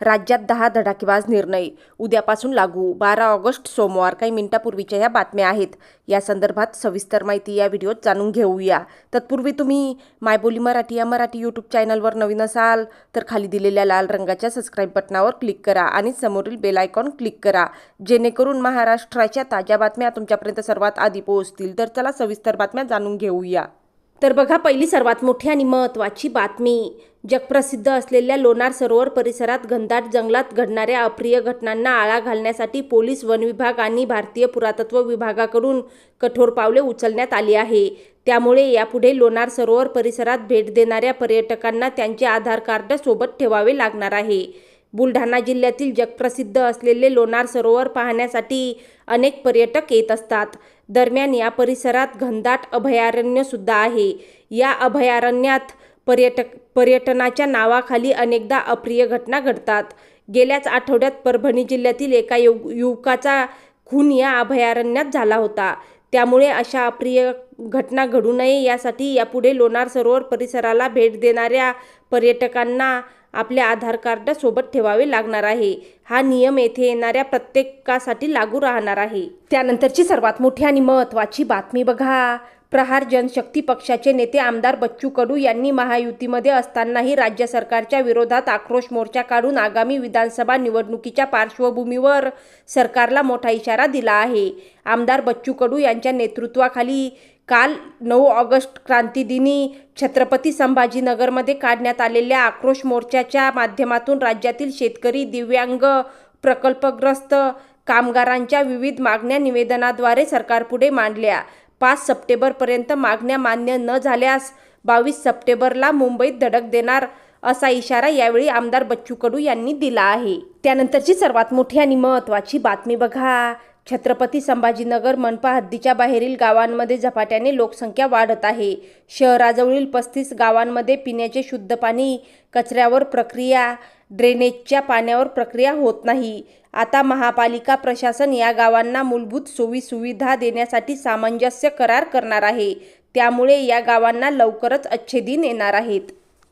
राज्यात दहा धडाकेबाज निर्णय. उद्यापासून लागू. बारा ऑगस्ट सोमवार. काही मिनिटापूर्वीच्या या बातम्या आहेत. या संदर्भात सविस्तर माहिती या व्हिडिओत जाणून घेऊया. तत्पूर्वी तुम्ही मायबोली मराठी या मराठी यूट्यूब चॅनलवर नवीन असाल तर खाली दिलेल्या लाल रंगाच्या सबस्क्राईब बटनावर क्लिक करा आणि समोरील बेल आयकॉन क्लिक करा. जेणेकरून महाराष्ट्राच्या ताज्या बातम्या तुमच्यापर्यंत सर्वात आधी पोहोचतील. तर चला सविस्तर बातम्या जाणून घेऊया. तर बघा पहिली सर्वात मोठी आणि महत्त्वाची बातमी. जगप्रसिद्ध असलेल्या लोणार सरोवर परिसरात घनदाट जंगलात घडणाऱ्या अप्रिय घटनांना आळा घालण्यासाठी पोलीस वन विभाग आणि भारतीय पुरातत्व विभागाकडून कठोर पावले उचलण्यात आली आहे. त्यामुळे यापुढे लोणार सरोवर परिसरात भेट देणाऱ्या पर्यटकांना त्यांचे आधार कार्ड सोबत ठेवावे लागणार आहे. बुलढाणा जिल्ह्यातील जगप्रसिद्ध असलेले लोणार सरोवर पाहण्यासाठी अनेक पर्यटक येत असतात. दरम्यान या परिसरात घनदाट अभयारण्यसुद्धा आहे. या अभयारण्यात पर्यटक पर्यटनाच्या नावाखाली अनेकदा अप्रिय घटना घडतात. गेल्याच आठवड्यात परभणी जिल्ह्यातील एका युव युवकाचा खून या अभयारण्यात झाला होता. त्यामुळे अशा अप्रिय घटना घडू नये यासाठी यापुढे लोणार सरोवर परिसराला भेट देणाऱ्या पर्यटकांना आपले आधार कार्ड सोबत ठेवावे लागणार आहे. हा नियम येथे येणाऱ्या प्रत्येकासाठी लागू राहणार आहे. त्यानंतरची सर्वात मोठी आणि महत्त्वाची बातमी बघा. प्रहार जनशक्ती पक्षाचे नेते आमदार बच्चू कडू यांनी महायुतीमध्ये असतानाही राज्य सरकारच्या विरोधात आक्रोश मोर्चा काढून आगामी विधानसभा निवडणुकीच्या पार्श्वभूमीवर सरकारला मोठा इशारा दिला आहे. आमदार बच्चू कडू यांच्या नेतृत्वाखाली काल नऊ ऑगस्ट क्रांतीदिनी छत्रपती संभाजीनगरमध्ये काढण्यात आलेल्या आक्रोश मोर्चाच्या माध्यमातून राज्यातील शेतकरी दिव्यांग प्रकल्पग्रस्त कामगारांच्या विविध मागण्या निवेदनाद्वारे सरकारपुढे मांडल्या. पाच सप्टेंबरपर्यंत मागण्या मान्य न झाल्यास बावीस सप्टेंबरला मुंबईत धडक देणार असा इशारा यावेळी आमदार बच्चू कडू यांनी दिला आहे. त्यानंतरची सर्वात मोठी आणि महत्त्वाची बातमी बघा. छत्रपती संभाजीनगर मनपा हद्दीच्या बाहेरील गावांमध्ये झपाट्याने लोकसंख्या वाढत आहे. शहराजवळील पस्तीस गावांमध्ये पिण्याचे शुद्ध पाणी कचऱ्यावर प्रक्रिया ड्रेनेजच्या पाण्यावर प्रक्रिया होत नाही. आता महापालिका प्रशासन या गावांना मूलभूत सोयी सुविधा देण्यासाठी सामंजस्य करार करणार आहे. त्यामुळे या गावांना लवकरच अच्छे दिन येणार आहेत.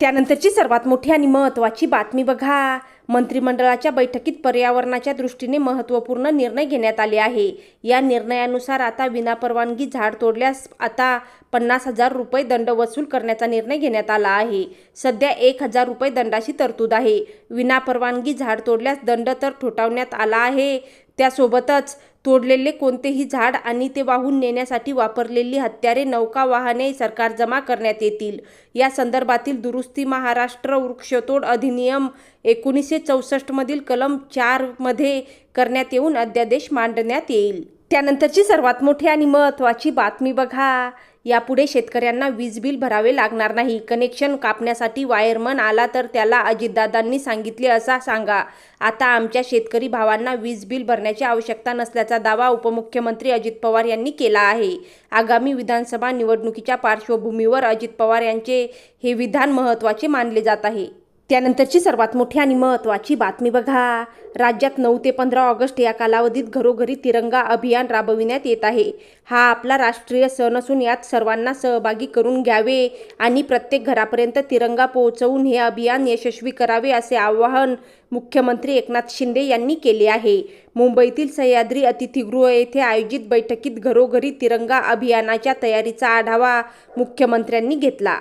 त्यानंतरची सर्वात मोठी आणि महत्त्वाची बातमी बघा. मंत्रिमंडळाच्या बैठकीत पर्यावरणाच्या दृष्टीने महत्त्वपूर्ण निर्णय घेण्यात आले आहे. या निर्णयानुसार आता विनापरवानगी झाड तोडल्यास आता पन्नास हजार रुपये दंड वसूल करण्याचा निर्णय घेण्यात आला आहे. सध्या एक हजार रुपये दंडाची तरतूद आहे. विनापरवानगी झाड तोडल्यास दंड तर ठोठावण्यात आला आहे. त्यासोबतच तोडलेले कोणतेही झाड आणि ते वाहून नेण्यासाठी वापरलेली हत्यारे नौका वाहने सरकार जमा करण्यात येतील. या संदर्भातील दुरुस्ती महाराष्ट्र वृक्षतोड अधिनियम एकोणीसशे चौसष्टमधील कलम चारमध्ये करण्यात येऊन अध्यादेश मांडण्यात येईल. त्यानंतरची सर्वात मोठी आणि महत्त्वाची बातमी बघा. यापुढे शेतकऱ्यांना वीज बिल भरावे लागणार नाही. कनेक्शन कापण्यासाठी वायरमन आला तर त्याला अजितदादांनी सांगितले असा सांगा. आता आमच्या शेतकरी भावांना वीज बिल भरण्याची आवश्यकता नसल्याचा दावा उपमुख्यमंत्री अजित पवार यांनी केला आहे. आगामी विधानसभा निवडणुकीच्या पार्श्वभूमीवर अजित पवार यांचे हे विधान महत्त्वाचे मानले जात आहे. त्यानंतरची सर्वात मोठी आणि महत्त्वाची बातमी बघा. राज्यात नऊ ते पंधरा ऑगस्ट या कालावधीत घरोघरी तिरंगा अभियान राबविण्यात येत आहे. हा आपला राष्ट्रीय सण असून यात सर्वांना सहभागी करून घ्यावे आणि प्रत्येक घरापर्यंत तिरंगा पोहोचवून हे अभियान यशस्वी करावे असे आवाहन मुख्यमंत्री एकनाथ शिंदे यांनी केले आहे. मुंबईतील सह्याद्री अतिथीगृह येथे आयोजित बैठकीत घरोघरी तिरंगा अभियानाच्या तयारीचा आढावा मुख्यमंत्र्यांनी घेतला.